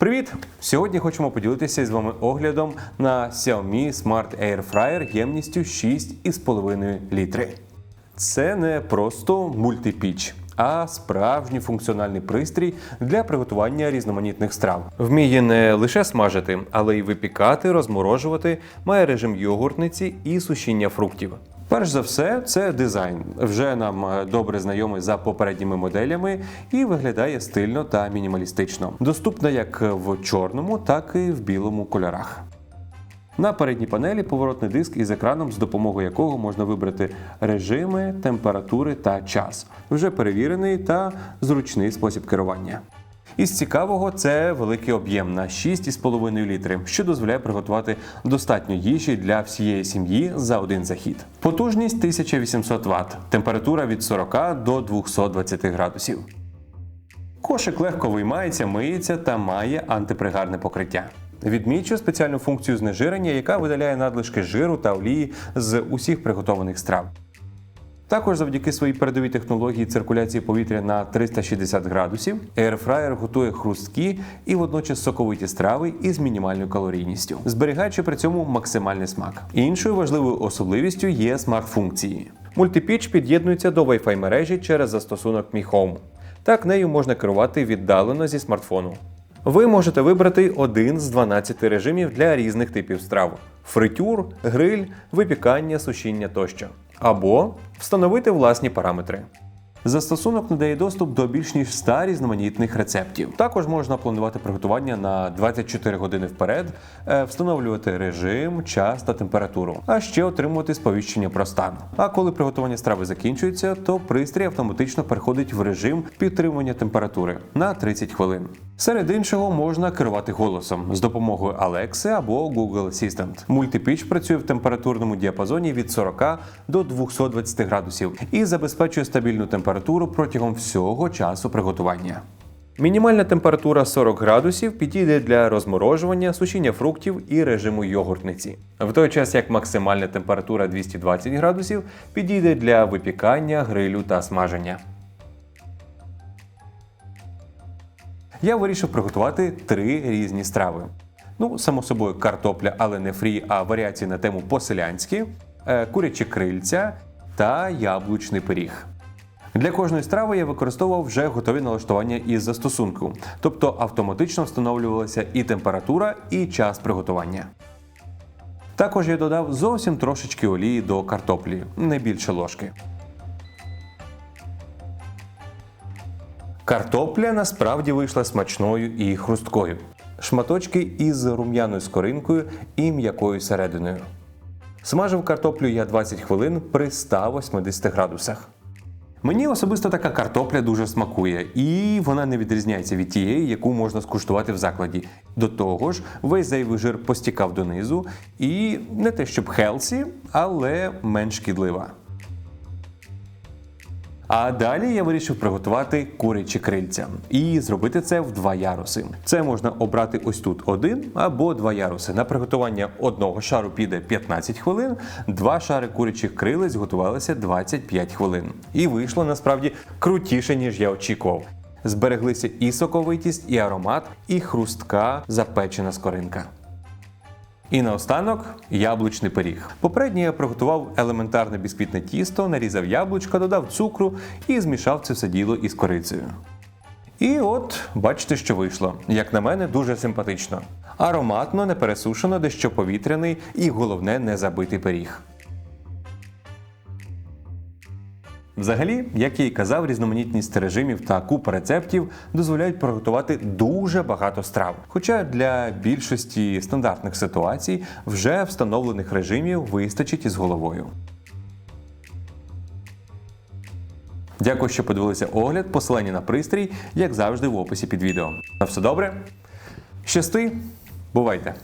Привіт! Сьогодні хочемо поділитися з вами оглядом на Xiaomi Smart Air Fryer ємністю 6,5 літри. Це не просто мультипіч, а справжній функціональний пристрій для приготування різноманітних страв. Вміє не лише смажити, але й випікати, розморожувати, має режим йогуртниці і сушіння фруктів. Перш за все, це дизайн. Вже нам е, добре знайомий за попередніми моделями і виглядає стильно та мінімалістично. Доступна як в чорному, так і в білому кольорах. На передній панелі поворотний диск із екраном, з допомогою якого можна вибрати режими, температури та час. Вже перевірений та зручний спосіб керування. Із цікавого це великий об'єм на 6,5 літри, що дозволяє приготувати достатньо їжі для всієї сім'ї за один захід. Потужність 1800 Вт, температура від 40 до 220 градусів. Кошик легко виймається, миється та має антипригарне покриття. Відмічу спеціальну функцію знежирення, яка видаляє надлишки жиру та олії з усіх приготованих страв. Також завдяки своїй передовій технології циркуляції повітря на 360 градусів, Airfryer готує хрусткі і водночас соковиті страви із мінімальною калорійністю, зберігаючи при цьому максимальний смак. Іншою важливою особливістю є смарт-функції. Мультипіч під'єднується до Wi-Fi мережі через застосунок Mi Home. Так нею можна керувати віддалено зі смартфону. Ви можете вибрати один з 12 режимів для різних типів страв: фритюр, гриль, випікання, сушіння тощо. Або встановити власні параметри. Застосунок надає доступ до більш ніж 100 різноманітних рецептів. Також можна планувати приготування на 24 години вперед, е, встановлювати режим, час та температуру, а ще отримувати сповіщення про стан. А коли приготування страви закінчується, то пристрій автоматично переходить в режим підтримування температури на 30 хвилин. Серед іншого можна керувати голосом з допомогою Alexa або Google Assistant. Мультипіч працює в температурному діапазоні від 40 до 220 градусів і забезпечує стабільну температуру протягом всього часу приготування. Мінімальна температура 40 градусів підійде для розморожування, сушіння фруктів і режиму йогуртниці. В той час як максимальна температура 220 градусів підійде для випікання, грилю та смаження. Я вирішив приготувати три різні страви. Ну, само собою, картопля, але не фрі, а варіації на тему по-селянськи, е, курячі крильця та яблучний пиріг. Для кожної страви я використовував вже готові налаштування із застосунку, тобто автоматично встановлювалася і температура, і час приготування. Також я додав зовсім трошечки олії до картоплі, не більше ложки. Картопля насправді вийшла смачною і хрусткою. Шматочки із рум'яною скоринкою і м'якою серединою. Смажив картоплю я 20 хвилин при 180 градусах. Мені особисто така картопля дуже смакує, і вона не відрізняється від тієї, яку можна скуштувати в закладі. До того ж, весь зайвий жир постікав донизу, і не те щоб хелсі, але менш шкідлива. А далі я вирішив приготувати курячі крильця і зробити це в два яруси. Це можна обрати ось тут один або два яруси. На приготування одного шару піде 15 хвилин, два шари курячих крилець готувалися 25 хвилин. І вийшло насправді крутіше, ніж я очікував. Збереглися і соковитість, і аромат, і хрустка запечена скоринка. І наостанок яблучний пиріг. Попередньо я приготував елементарне бісквітне тісто, нарізав яблучка, додав цукру і змішав це все діло із корицею. І от бачите, що вийшло. Як на мене, дуже симпатично. Ароматно, непересушено, дещо повітряний і головне не забитий пиріг. Взагалі, як я і казав, різноманітність режимів та купа рецептів дозволяють приготувати дуже багато страв. Хоча для більшості стандартних ситуацій вже встановлених режимів вистачить із головою. Дякую, що подивилися огляд. Посилання на пристрій, як завжди, в описі під відео. На все добре. Щасти, бувайте!